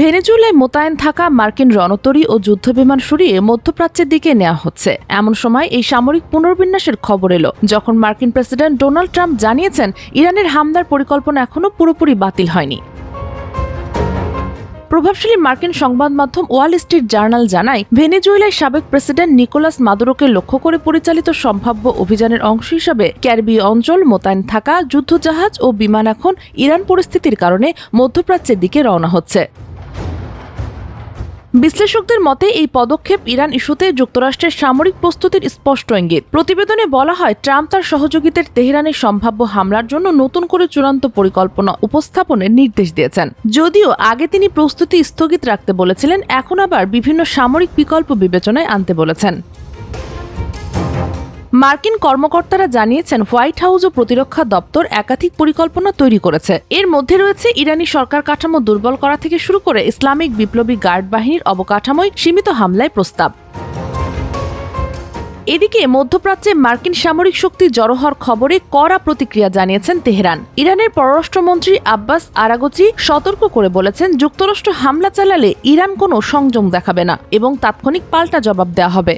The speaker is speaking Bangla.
ভেনেজুয়েলায় মোতায়েন থাকা মার্কিন রণতরী ও যুদ্ধবিমান সরিয়ে মধ্যপ্রাচ্যের দিকে নেওয়া হচ্ছে। এমন সময় এই সামরিক পুনর্বিন্যাসের খবর এলো, যখন মার্কিন প্রেসিডেন্ট ডোনাল্ড ট্রাম্প জানিয়েছেন, ইরানের হামলার পরিকল্পনা এখনও পুরোপুরি বাতিল হয়নি। প্রভাবশালী মার্কিন সংবাদ মাধ্যম ওয়াল স্ট্রিট জার্নাল জানায় ভেনেজুয়েলার সাবেক প্রেসিডেন্ট নিকোলাস মাদুরোকে লক্ষ্য করে পরিচালিত সম্ভাব্য অভিযানের অংশ হিসাবে ক্যারিবীয় অঞ্চল মোতায়েন থাকা, যুদ্ধজাহাজ ও বিমান এখন ইরান পরিস্থিতির কারণে মধ্যপ্রাচ্যের দিকে রওনা হচ্ছে। বিশ্লেষকদের মতে, এই পদক্ষেপ ইরান ইস্যুতে যুক্তরাষ্ট্রের সামরিক প্রস্তুতির স্পষ্ট ইঙ্গিত। প্রতিবেদনে বলা হয়, ট্রাম্প তার সহযোগীদের তেহরানের সম্ভাব্য হামলার জন্য নতুন করে চূড়ান্ত পরিকল্পনা উপস্থাপনের নির্দেশ দিয়েছেন। যদিও আগে তিনি প্রস্তুতি স্থগিত রাখতে বলেছিলেন, এখন আবার বিভিন্ন সামরিক বিকল্প বিবেচনায় আনতে বলেছেন। মার্কিন কর্মকর্তারা জানিয়েছেন, হোয়াইট হাউস ও প্রতিরক্ষা দপ্তর একাধিক পরিকল্পনা তৈরি করেছে। এর মধ্যে রয়েছে ইরানি সরকার কাঠামো দুর্বল করা থেকে শুরু করে ইসলামিক বিপ্লবী গার্ড বাহিনীর অবকাঠামোয় সীমিত হামলায় প্রস্তাব। এদিকে মধ্যপ্রাচ্যে মার্কিন সামরিক শক্তি জড়ো হওয়ার খবরে কড়া প্রতিক্রিয়া জানিয়েছেন তেহরান। ইরানের পররাষ্ট্রমন্ত্রী আব্বাস আরাগচি সতর্ক করে বলেছেন, যুক্তরাষ্ট্র হামলা চালালে ইরান কোনো সংযম দেখাবে না এবং তাৎক্ষণিক পাল্টা জবাব দেওয়া হবে।